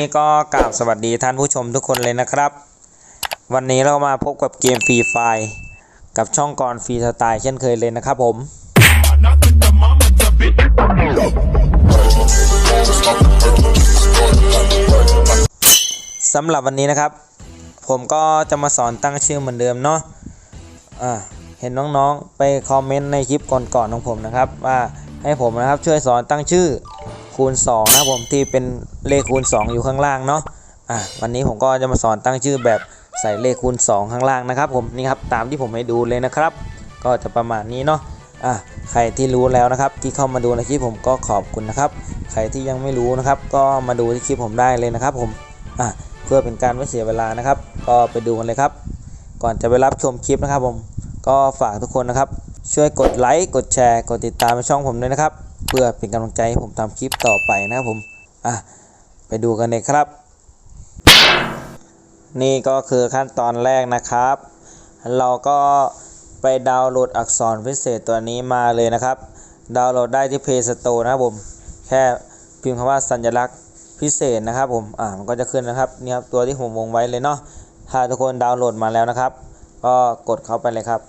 นี้ก็กราบสวัสดีท่านผู้ชมทุกคนเลยนะครับ วันนี้เรามาพบกับเกมฟรีไฟกับช่องกรฟรีสไตล์เช่นเคยเลยนะครับผมสำหรับวันนี้นะครับ ผมก็จะมาสอนตั้งชื่อเหมือนเดิมเนาะอ่าเห็นน้องๆไปคอมเมนต์ในคลิปก่อนๆของผมนะครับ ว่าให้ผมนะครับช่วยสอนตั้งชื่อ คูณ 2 นะผมที่เป็นเลขคูณ 2 อยู่ข้างล่างเนาะอ่าวันนี้ผมก็จะมาสอนตั้งชื่อแบบใส่เลขคูณ 2 ข้างล่างนะครับ ผมนี่ครับตามที่ผมให้ดูเลยนะครับ ก็จะประมาณนี้เนาะอะใครที่รู้แล้วนะครับ ที่เข้ามาดูในคลิปผมก็ขอบคุณนะครับ ใครที่ยังไม่รู้นะครับ ก็มาดูที่คลิปผมได้เลยนะครับ ผมอะเพื่อเป็นการไม่เสียเวลานะครับ ก็ไปดูกันเลยครับ ก่อนจะไปรับชมคลิปนะครับ ผมก็ฝากทุกคนนะครับ ช่วยกดไลค์กดแชร์ กดติดตามช่องผมด้วยนะครับ เพื่อเป็นกำลังใจให้ผมทำคลิปต่อไปนะครับผมอะไปดูกันเลยครับ นี่ก็คือขั้นตอนแรกนะครับ เราก็ไปดาวน์โหลดอักษรพิเศษตัวนี้มาเลยนะครับ ดาวน์โหลดได้ที่ Play Store นะครับผม แค่พิมพ์คำว่าสัญลักษณ์พิเศษนะครับผม อ่า มันก็จะขึ้นนะครับ นี่ครับตัวที่ผมวงไว้เลยเนาะ ถ้าทุกคนดาวน์โหลดมาแล้วนะครับ ก็กดเข้าไปเลยครับ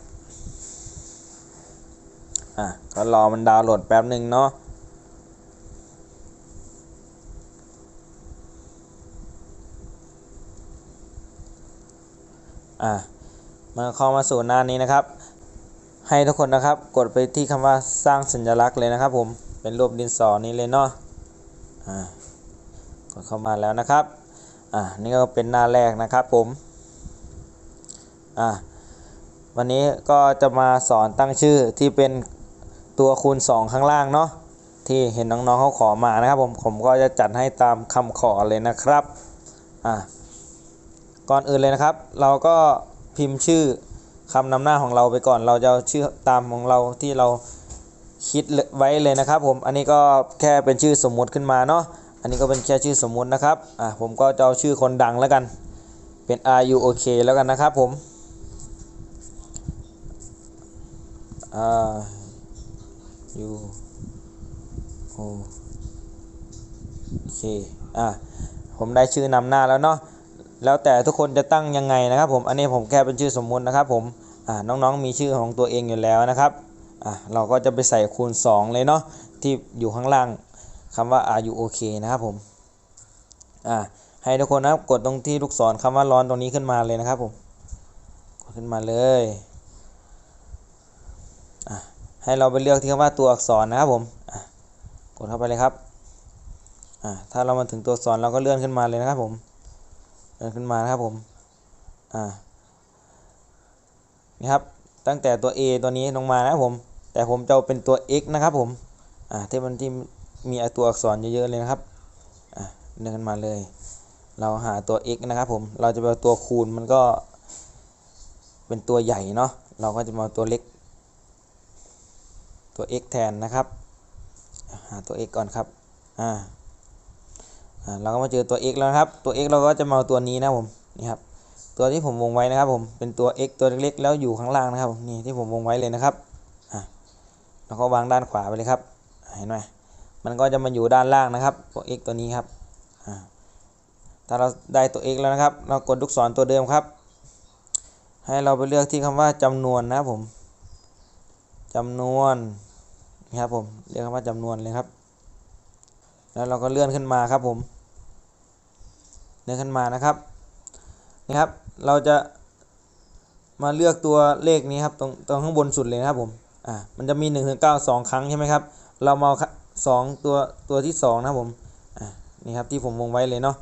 อะก็รอมันดาวน์โหลดแป๊บหนึ่งเนาะอะมันเข้ามาสู่หน้านี้นะครับ ให้ทุกคนนะครับกดไปที่คำว่าสร้างสัญลักษณ์เลยนะครับผมเป็นรูปดินสอนี้เลยเนาะอ่ากดเข้ามาแล้วนะครับอ่านี่ก็เป็นหน้าแรกนะครับผมอ่าวันนี้ก็จะมาสอนตั้งชื่อที่เป็น ตัวคูณ 2 ข้างล่างเนาะที่เห็นน้องๆเขาขอมานะครับผมผมก็จะจัดให้ตามคำขอเลยนะครับอ่าก่อนอื่นเลยนะครับ เราก็พิมพ์ชื่อคำนำหน้าของเราไปก่อน เราจะชื่อตามของเราที่เราคิดไว้เลยนะครับ ผมอันนี้ก็แค่เป็นชื่อสมมุติขึ้นมาเนาะอันนี้ก็เป็นแค่ชื่อสมมุตินะครับอ่าผมก็จะเอาชื่อคนดังแล้วกัน เป็น R U O K แล้วกันนะครับผม R U O K อ่าผมได้ชื่อนำหน้าแล้วเนาะแล้วแต่ทุกคนจะตั้งยังไงนะครับ ผมอันนี้ผมแค่เป็นชื่อสมมุตินะครับ ผมอ่าน้องๆมีชื่อของตัวเองอยู่แล้วนะครับอ่าเราก็จะไปใส่คูณ 2 เลยเนาะที่อยู่ข้างล่างคำว่า are you okay นะครับผมอ่าให้ทุกคนนะครับกดตรงที่ลูกศรคำว่าร้อนตรงนี้ขึ้นมาเลยนะครับผมกดขึ้นมาเลย ให้เราไปเลือกที่คำว่าตัวอักษรนะครับผมกดเข้าไปเลยครับถ้าเรามาถึงตัวอักษรเราก็เลื่อนขึ้นมาเลยนะครับผมเดินขึ้นมานะครับผมนี่ครับตั้งแต่ตัว A ตัวนี้ลงมานะครับผม แต่ผมจะเป็นตัว X นะครับผมที่มันที่มีตัวอักษรเยอะๆเลยนะครับอ่าเดินขึ้นมาเลย เราหาตัว x นะครับผมเราจะไปเอาตัวคูณมันก็เป็นตัวใหญ่เนาะเราก็จะมาตัวเล็ก ตัว x แทนนะครับ หาตัว x ก่อนครับ อ่าเราก็มาเจอตัว x แล้วครับ ตัว x เราก็จะมาตัวนี้นะผม นี่ครับ ตัวที่ผมวงไว้นะครับผม เป็นตัว x ตัวเล็กๆ แล้วอยู่ข้างล่างนะครับ นี่ที่ผมวงไว้เลยนะครับ อ่าแล้วก็วางด้านขวาไปเลยครับ เห็นไหมมันก็จะมาอยู่ด้านล่างนะครับ ตัว x ตัวนี้ครับ อ่า ถ้าเราได้ตัว x แล้วนะครับ เรากดลูกศรตัวเดิมครับ ให้เราไปเลือกที่คำว่าจำนวนนะครับผมจำนวน นี่ครับผมเรียกว่าจำนวนเลยครับ แล้วเราก็เลื่อนขึ้นมาครับผมเลื่อนขึ้นมานะครับนี่ครับ เราจะมาเลือกตัวเลขนี้ครับตรงตรงข้างบนสุดเลยนะครับผมอ่ามันจะมี1นึ่งถึงเก้าสองครั้งใช่ไหมครับ เรามาสองตัวตัวที่สองนะครับผมอ่านี่ครับที่ผมวงไว้เลยเนาะ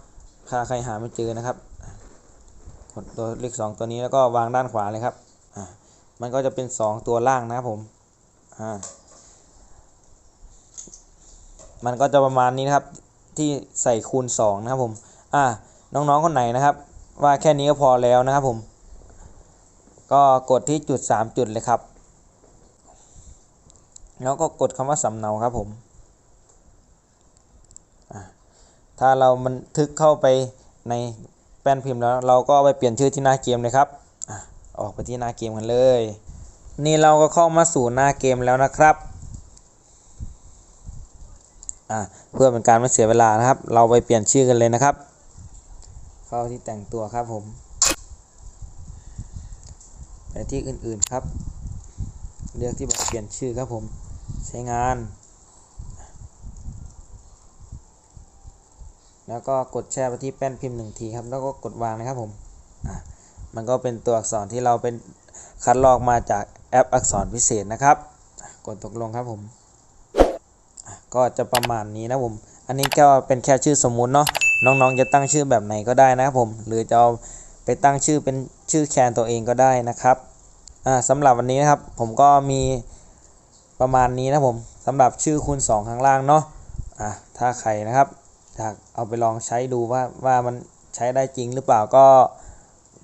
ถ้าใครหาไม่เจอนะครับกดตัวเลขสองตัวนี้แล้วก็วางด้านขวาเลยครับอ่ามันก็จะเป็นสองตัวล่างนะครับผมอ่า มันก็จะประมาณนี้นะครับที่ใส่คูณสองนะครับผมอ่าน้องๆคนไหนนะครับ ว่าแค่นี้ก็พอแล้วนะครับผม ก็กดที่จุดสามจุดเลยครับ แล้วก็กดคำว่าสำเนาครับผมถ้าเราบันทึกเข้าไปในแป้นพิมพ์แล้ว เราก็ไปเปลี่ยนชื่อที่หน้าเกมเลยครับอะออกไปที่หน้าเกมกันเลย นี่เราก็เข้ามาสู่หน้าเกมแล้วนะครับ อะเพื่อเป็นการไม่เสียเวลานะครับ เราไปเปลี่ยนชื่อกันเลยนะครับ เข้าที่แต่งตัวครับผมไปที่อื่นๆครับ เลือกที่แบบเปลี่ยนชื่อครับผมใช้งาน แล้วก็กดแช่ไปที่แป้นพิมพ์หนึ่งทีครับ แล้วก็กดวางนะครับผมมันก็เป็นตัวอักษรที่เราเป็นคัดลอกมาจากแอปอักษรพิเศษนะครับ กดตกลงครับผม ก็จะประมาณนี้นะผม อันนี้ก็เป็นแค่ชื่อสมมุติเนาะน้องๆจะตั้งชื่อแบบไหนก็ได้นะครับผม หรือจะเอาไปตั้งชื่อเป็นชื่อแคนตัวเองก็ได้นะครับอ่าสำหรับวันนี้นะครับผมก็มีประมาณนี้นะผมสำหรับชื่อคูณ2ข้างล่างเนาะอะถ้าใครนะครับอยากเอาไปลองใช้ดูว่าว่ามันใช้ได้จริงหรือเปล่าก็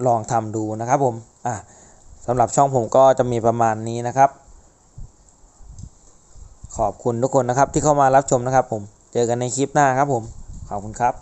ลองทำดูนะครับผมอะสำหรับช่องผมก็จะมีประมาณนี้นะครับ ขอบคุณทุกคนนะครับที่เข้ามารับชมนะครับผมเจอกันในคลิปหน้าครับผม ขอบคุณครับ